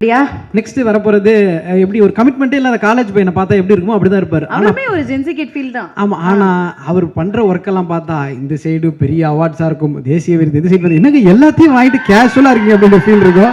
அப்படியா? நெக்ஸ்ட் வரப்போறது எப்படி ஒரு கமிட்மெண்ட்டே இல்லாத காலேஜ் பையனை பார்த்தா எப்படி இருக்குமோ அப்படிதான் இருப்பாரு. அவருமே ஒரு ஜென்சி கிட் ஃபீல் தான். ஆமா ஆனா அவர் பண்ற ஒர்க்கெல்லாம் பார்த்தா இந்த சைடு பெரிய அவார்ட்ஸா இருக்கும் தேசிய விருது இந்த சைடு என்னங்க எல்லாத்தையும் வாங்கிட்டு கேஷுவலா இருக்கீங்க அப்படின்ற ஃபீல் இருக்கும்.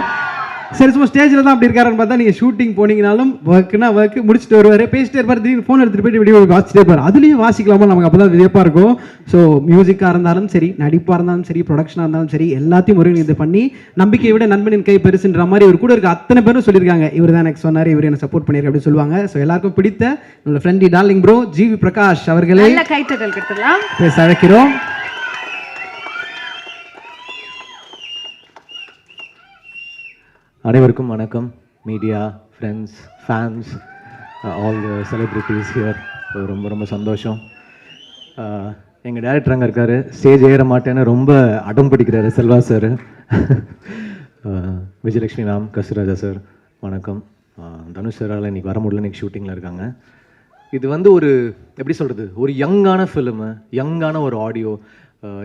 சரி சும்மா ஸ்டேஜில் தான் அப்படி இருக்காருன்னு பார்த்தா நீங்கள் ஷூட்டிங் போனீங்கனாலும் ஒர்க்குனா ஒர்க் முடிச்சுட்டு வருவார். பேசிட்டே இருப்பார். திடீர்னு ஃபோன் எடுத்துகிட்டு போயிட்டு வீடியோ வாசிச்சிட்டே இருப்பார். அதுலேயும் வாசிக்கலாமா? நமக்கு அப்போ தான் வியப்பாக இருக்கும் ஸோ மியூசிக்காக இருந்தாலும் சரி நடிப்பாக இருந்தாலும் சரி ப்ரொடக்ஷனாக இருந்தாலும் சரி எல்லாத்தையும் ஒருங்கிணைந்து பண்ணி நம்பிக்கையை விட நண்பனின் கை பெருசுன்ற மாதிரி இவர் கூட இருக்க அத்தனை பேரும் சொல்லியிருக்காங்க. இவர் தான் எனக்கு சொன்னார் இவர் என்ன சப்போர்ட் பண்ணியிருக்க அப்படின்னு சொல்லுவாங்க. ஸோ எல்லாருக்கும் பிடித்த நம்மளோட friendly darling bro GV Prakash அவர்களை நல்ல கைத்தட்டல் கொடுத்துடலாம் பேச அழைக்கிறோம். அனைவருக்கும் வணக்கம். Media friends fans all the celebrities here ரொம்ப ரொம்ப சந்தோஷம். Uh, எங்கள் டேரக்டர் அங்கே இருக்கார். ஸ்டேஜ் ஏற மாட்டேன்னு ரொம்ப அடம் பிடிக்கிறாரு Selva sir uh, Vijayalakshmi ma'am Kasthuriraja sir வணக்கம். Uh, தனுஷ் சாரால் இன்றைக்கி வர முடியல இன்னைக்கு ஷூட்டிங்கில் இருக்காங்க. இது வந்து ஒரு எப்படி சொல்கிறது ஒரு யங்கான ஃபிலிமு யங்கான ஒரு ஆடியோ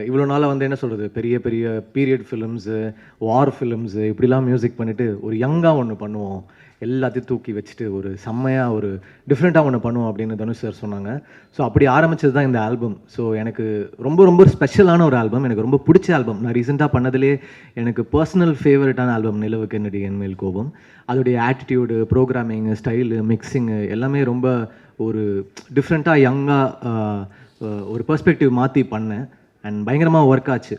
இவ்வளோ நாளாக வந்து என்ன சொல்கிறது பெரிய பெரிய பீரியட் ஃபிலிம்ஸு வார் ஃபிலிம்ஸு இப்படிலாம் மியூசிக் பண்ணிவிட்டு ஒரு யங்காக ஒன்று பண்ணுவோம். எல்லாத்தையும் தூக்கி வச்சுட்டு ஒரு செம்மையாக ஒரு டிஃப்ரெண்ட்டாக ஒன்று பண்ணுவோம் அப்படின்னு தனுஷ் சார் சொன்னாங்க. ஸோ அப்படி ஆரம்பிச்சது தான் இந்த ஆல்பம் ஸோ எனக்கு ரொம்ப ரொம்ப ஸ்பெஷலான ஒரு ஆல்பம் எனக்கு ரொம்ப பிடிச்ச ஆல்பம் நான் ரீசெண்டாக பண்ணதுலேயே எனக்கு பர்சனல் ஃபேவரட்டான ஆல்பம் நிலவுக்கு என்னுடைய என்மேல் கோபம். அதோடைய ஆட்டிடியூடு ப்ரோக்ராமிங் ஸ்டைலு மிக்சிங்கு எல்லாமே ரொம்ப ஒரு டிஃப்ரெண்ட்டாக யங்காக ஒரு பர்ஸ்பெக்டிவ் மாற்றி பண்ணேன். அண்ட் பயங்கரமாக ஒர்க் ஆச்சு.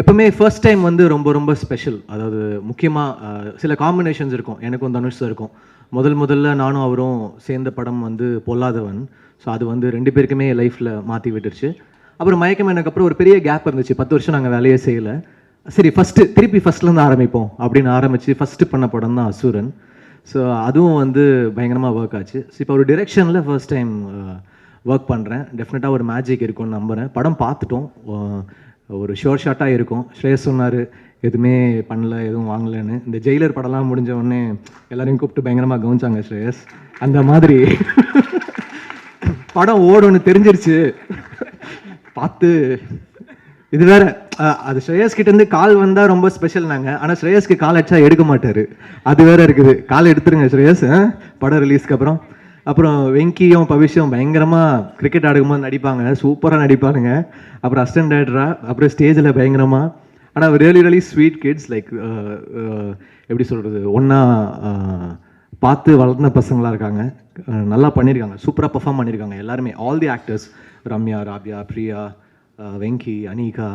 எப்பவுமே ஃபர்ஸ்ட் டைம் வந்து ரொம்ப ரொம்ப ஸ்பெஷல் அதாவது முக்கியமாக சில காம்பினேஷன்ஸ் இருக்கும். எனக்கும் தனுஷ் இருக்கும் முதல் முதல்ல நானும் அவரும் சேர்ந்த படம் வந்து பொல்லாதவன். ஸோ அது வந்து ரெண்டு பேருக்குமே லைஃப்பில் மாற்றி விட்டுருச்சு. அப்புறம் மயக்கம் எனக்கு அப்புறம் ஒரு பெரிய கேப் இருந்துச்சு. பத்து வருஷம் நாங்கள் வேலையே செய்யலை. சரி ஃபஸ்ட்டு திருப்பி ஃபஸ்ட்லேருந்து ஆரம்பிப்போம் அப்படின்னு ஆரம்பித்து ஃபஸ்ட்டு பண்ண படம் தான் அசூரன். ஸோ அதுவும் வந்து பயங்கரமாக ஒர்க் ஆச்சு. ஸோ இப்போ ஒரு டிரெக்ஷனில் ஃபர்ஸ்ட் டைம் ஒர்க் பண்ணுறேன் டெஃபினட்டாக ஒரு மேஜிக் இருக்கும்னு நம்புகிறேன் படம் பார்த்துட்டோம். ஒரு ஷோர் ஷாட்டாக இருக்கும். ஸ்ரேயஸ் சொன்னார் எதுவுமே பண்ணல எதுவும் வாங்கலைன்னு. இந்த ஜெயிலர் படம்லாம் முடிஞ்ச உடனே எல்லாரையும் கூப்பிட்டு பயங்கரமாக கவனிச்சாங்க ஸ்ரேயஸ். அந்த மாதிரி படம் ஓடும்னு தெரிஞ்சிருச்சு. பார்த்து இது வேற அது ஸ்ரேயஸ் கிட்டேருந்து கால் வந்தால் ரொம்ப ஸ்பெஷல் நாங்கள் ஆனால் ஸ்ரேயஸ்க்கு கால் அடிச்சா எடுக்க மாட்டார். அது வேற இருக்குது. கால் எடுத்துருங்க ஸ்ரேயஸ் படம் ரிலீஸ்க்கு அப்புறம். அப்புறம் வெங்கியும் பவிஷும் பயங்கரமாக கிரிக்கெட் ஆடும்போது நடிப்பாங்க. சூப்பராக நடிப்பானுங்க. அப்புறம் அசிஸ்டன்ட் டேரக்டராக அப்புறம் ஸ்டேஜில் பயங்கரமாக ஆனால் really really sweet kids like எப்படி சொல்கிறது ஒன்றா uh, பார்த்து வளர்ந்த பசங்களா இருக்காங்க. Uh, நல்லா பண்ணியிருக்காங்க சூப்பராக பர்ஃபார்ம் பண்ணியிருக்காங்க எல்லாருமே. All the actors Ramya Rabiya Priya uh, Venky Anika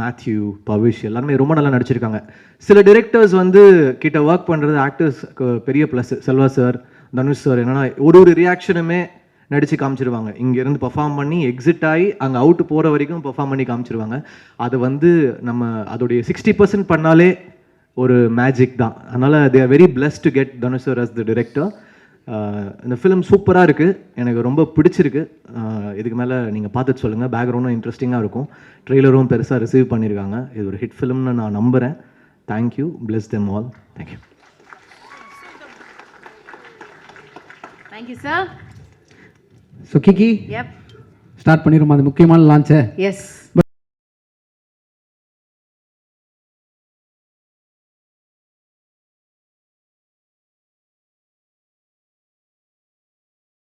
Matthew Pavish எல்லாருமே ரொம்ப நல்லா நடிச்சிருக்காங்க. சில டிரெக்டர்ஸ் வந்து கிட்ட ஒர்க் பண்ணுறது ஆக்டர்ஸ்க்கு பெரிய plus Selva sir Dhanush sir என்னன்னா ஒரு ஒரு ரியாக்ஷனுமே நடித்து காமிச்சிருவாங்க. இங்கேருந்து பெர்ஃபார்ம் பண்ணி எக்ஸிட் ஆகி அங்கே அவுட் போகிற வரைக்கும் பெர்ஃபார்ம் பண்ணி காமிச்சிருவாங்க. அது வந்து நம்ம அதோடைய சிக்ஸ்டி பர்சன்ட் பண்ணாலே ஒரு மேஜிக் தான். அதனால் they are very blessed to get Dhanush sir as the director இந்த ஃபிலிம் சூப்பராக இருக்குது எனக்கு ரொம்ப பிடிச்சிருக்கு. இதுக்கு மேலே நீங்கள் பார்த்துட்டு சொல்லுங்கள் பேக்ரவுண்டும் இன்ட்ரெஸ்டிங்காக இருக்கும். ட்ரெய்லரும் பெருசாக ரிசீவ் பண்ணியிருக்காங்க இது ஒரு ஹிட் ஃபிலிம்னு நான் நம்புகிறேன் thank you bless them all thank you thank you sir so கிக்கி எப் ஸ்டார்ட் பண்ணிடுமா அது முக்கியமான லான்ச்சை எஸ்